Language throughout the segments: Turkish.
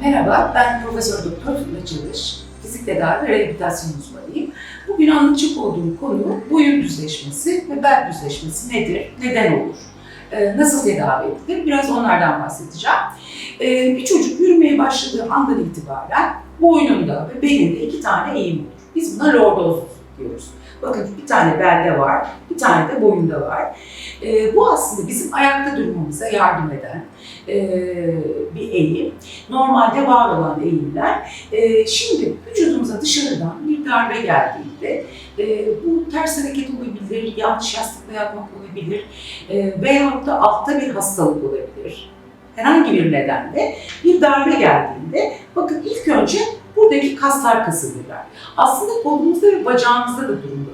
Merhaba, ben Profesör Doktor Funda Çalış, fizik tedavi ve rehabilitasyon uzmanıyım. Bugün anlatacak olduğum konu boyun düzleşmesi ve bel düzleşmesi nedir, neden olur, Ee, nasıl tedavi edilir, biraz onlardan bahsedeceğim. Ee, Bir çocuk yürümeye başladığı andan itibaren boynunda ve belinde iki tane eğim olur. Biz buna lordoz diyoruz. Bakın bir tane belde var, bir tane de boyunda var. Ee, bu aslında bizim ayakta durmamıza yardım eden e, bir eğim. Normalde var olan eğimler. Ee, şimdi vücudumuza dışarıdan bir darbe geldiğinde e, bu ters hareket olabilir, yanlış yastıkla yatmak olabilir e, veyahut da altta bir hastalık olabilir. Herhangi bir nedenle bir darbe geldiğinde bakın ilk önce buradaki kaslar kasılırlar. Aslında kolumuzda ve bacağımızda da durum.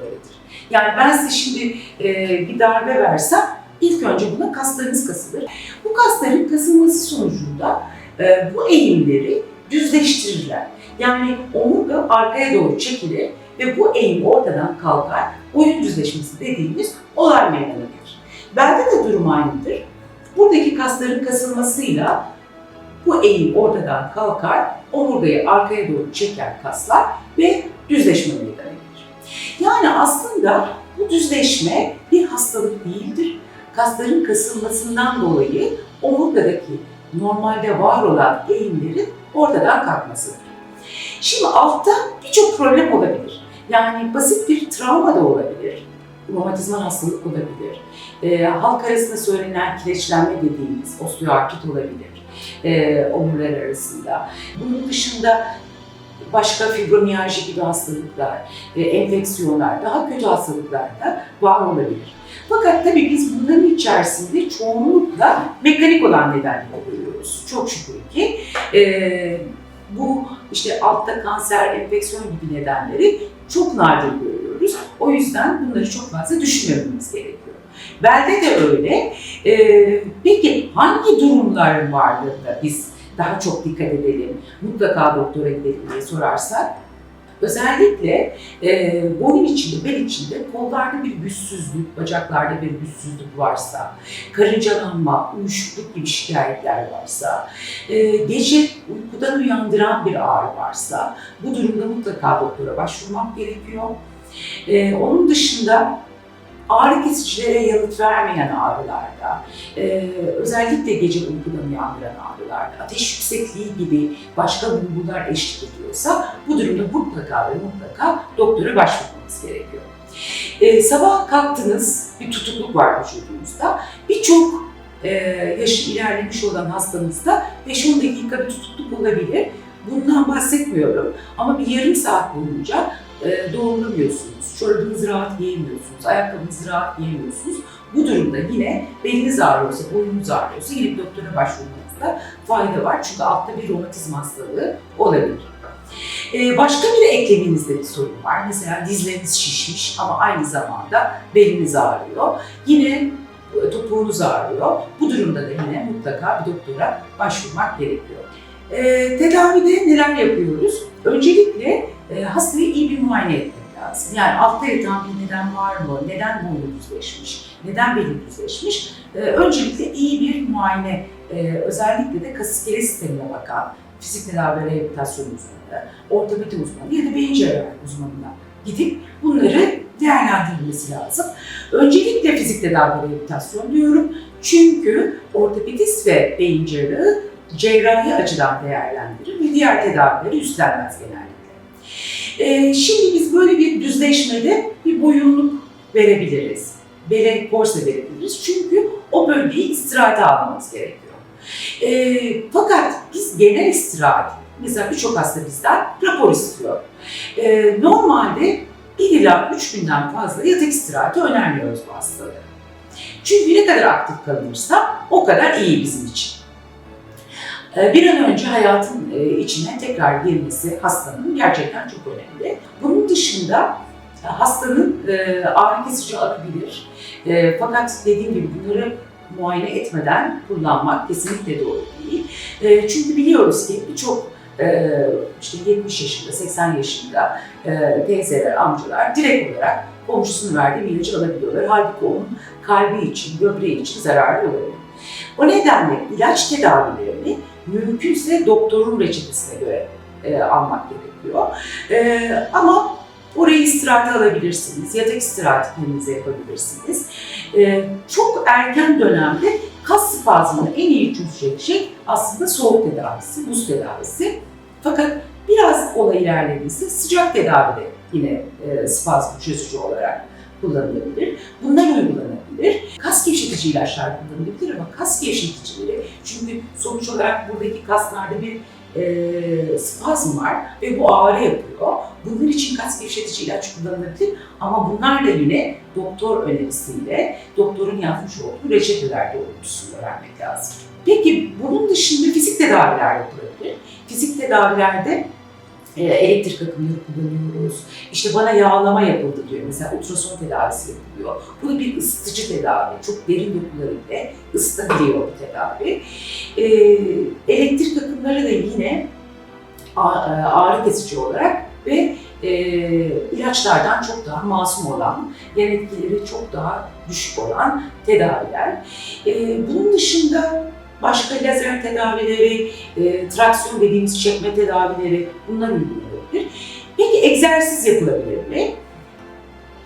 Yani ben size şimdi e, bir darbe versem ilk önce buna kaslarınız kasılır. Bu kasların kasılması sonucunda e, bu eğimleri düzleştirirler. Yani omurga arkaya doğru çekilir ve bu eğim ortadan kalkar. Boyun düzleşmesi dediğimiz olay meydana gelir. Belde de durum aynıdır. Buradaki kasların kasılmasıyla bu eğim ortadan kalkar, omurgayı arkaya doğru çeker kaslar ve düzleşme meydana. Yani aslında bu düzleşme bir hastalık değildir. Kasların kasılmasından dolayı omurgadaki normalde var olan eğimlerin ortadan kalkmasıdır. Şimdi altta birçok problem olabilir. Yani basit bir travma da olabilir. Romatizmal hastalık olabilir. E, halk arasında söylenen kireçlenme dediğimiz osteoartrit olabilir e, omurlar arasında. Bunun dışında başka fibromiyalji gibi hastalıklar, e, enfeksiyonlar, daha kötü hastalıklar da var olabilir. Fakat tabii biz bunların içerisinde çoğunlukla mekanik olan nedenleri görüyoruz. Çok şükür ki e, bu işte altta kanser, enfeksiyon gibi nedenleri çok nadir görüyoruz. O yüzden bunları çok fazla düşünmememiz gerekiyor. Belde de öyle. Ee, peki hangi durumların varlığında biz daha çok dikkat edelim, mutlaka doktora gidelim diye sorarsak, özellikle e, boyun içinde, bel içinde kollarda bir güçsüzlük, bacaklarda bir güçsüzlük varsa, karıncalanma, uyuşukluk gibi şikayetler varsa, e, gece uykudan uyandıran bir ağrı varsa, bu durumda mutlaka doktora başvurmak gerekiyor. E, onun dışında ağrı kesicilere yanıt vermeyen ağrılarda, e, özellikle gece uykudan uyandıran ağrılarda, ateş yüksekliği gibi başka bulgular eşlik ediyorsa bu durumda mutlaka ve mutlaka doktora başvurmanız gerekiyor. E, sabah kalktınız, bir tutukluk var vücudunuzda. Birçok e, yaşı ilerlemiş olan hastanızda 5-10 dakika bir tutukluk olabilir. Bundan bahsetmiyorum ama bir yarım saat boyunca e, doğrulamıyorsunuz, çorabınızı rahat giyemiyorsunuz, ayakkabınızı rahat giyemiyorsunuz. Bu durumda yine beliniz ağrıyorsa, boynunuz ağrıyorsa gidip doktora başvurmanızda fayda var. Çünkü altta bir romatizm hastalığı olabilir. Ee, başka bir ekleminizde bir sorun var. Mesela dizleriniz şişmiş ama aynı zamanda beliniz ağrıyor. Yine e, topuğunuz ağrıyor. Bu durumda da yine mutlaka bir doktora başvurmak gerekiyor. Ee, tedavide neler yapıyoruz? Öncelikle e, hastayı iyi bir muayene etmek lazım. Yani altta yatan bir neden var mı? Neden boynu? Neden beli düzleşmiş? E, öncelikle iyi bir muayene, e, özellikle de kas iskelet sistemine bakan fizik tedavi ve rehabilitasyon uzmanı, ortopedi uzmanı ya da beyin cerrahi uzmanına gidip bunları değerlendirilmesi lazım. Öncelikle fizik tedavi rehabilitasyon diyorum. Çünkü ortopedist ve beyin cerrahı cerrahi açıdan değerlendirir ve diğer tedavileri üstlenmez genellikle. Ee, şimdi biz böyle bir düzleşmede bir boyunluk verebiliriz. Bele korse verebiliriz. Çünkü o bölgeyi istirahate almamız gerekiyor. Ee, fakat biz genel istirahat, mesela birçok hasta bizden rapor istiyor. Ee, normalde 1 ila 3 günden fazla yatak istirahati önermiyoruz bu hastalara. Çünkü ne kadar aktif kalınırsa o kadar iyi bizim için. Ee, Bir an önce hayatın e, içine tekrar girmesi hastanın gerçekten çok önemli. Bunun dışında e, hastanın e, ağrı kesici alabilir. Fakat dediğim gibi bunları muayene etmeden kullanmak kesinlikle doğru değil. Çünkü biliyoruz ki birçok işte 70 yaşında, 80 yaşında teyzeler, amcalar direkt olarak komşusunun verdiği bir ilacı alabiliyorlar. Halbuki onun kalbi için, böbreği için zararlı olabilir. O nedenle ilaç tedavilerini mümkünse doktorun reçetesine göre e, almak gerekiyor. E, ama orayı istirahate alabilirsiniz, yatak istirahati kendinize yapabilirsiniz. E, çok erken dönemde kas spazmını en iyi çözecek şey aslında soğuk tedavisi, buz tedavisi. Fakat biraz olay ilerlediyse sıcak tedavi de yine e, spazm çözücü olarak kullanılabilir. Bunlar uygulanabilir. Kas gevşetici ilaçlar kullanılabilir ama kas gevşeticileri çünkü sonuç olarak buradaki kaslarda bir e, spazm var ve bu ağrı yapıyor. Bunlar için kas gevşetici ilaç kullanılabilir ama bunlar da yine doktor önerisiyle, doktorun yazmış olduğu reçeteler doğrultusunda vermek lazım. Peki bunun dışında fizik tedaviler yapılabilir. Fizik tedavilerde e, elektrik akımları kullanıyoruz. İşte bana yağlama yapıldı diyor. Mesela ultrason tedavisi yapılıyor. Bu bir ısıtıcı tedavi. Çok derin dokuları ile ısıtabiliyor bu tedavi. E, elektrik akımları da yine e, ağrı kesici olarak ve e, ilaçlardan çok daha masum olan, yan etkileri çok daha düşük olan tedaviler. E, bunun dışında başka lazer tedavileri, e, traksiyon dediğimiz çekme tedavileri bunlar uygulanabilir. Peki egzersiz yapılabilir mi?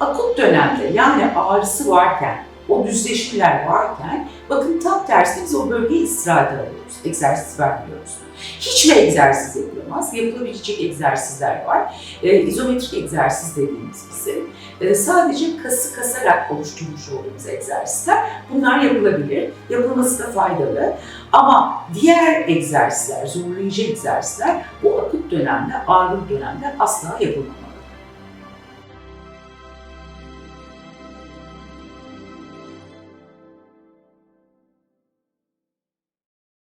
Akut dönemde yani ağrısı varken, o düzleşmeler varken bakın tam tersi biz o bölgeyi istirahat alıyoruz. Egzersiz vermiyoruz. Hiç mi egzersiz yapılamaz? Yapılabilecek egzersizler var. E, izometrik egzersiz dediğimiz bizim. E, sadece kası kasarak oluşturmuş olduğumuz egzersizler. Bunlar yapılabilir. Yapılması da faydalı. Ama diğer egzersizler, zorlayıcı egzersizler bu akut dönemde, ağrılı dönemde asla yapılmaz.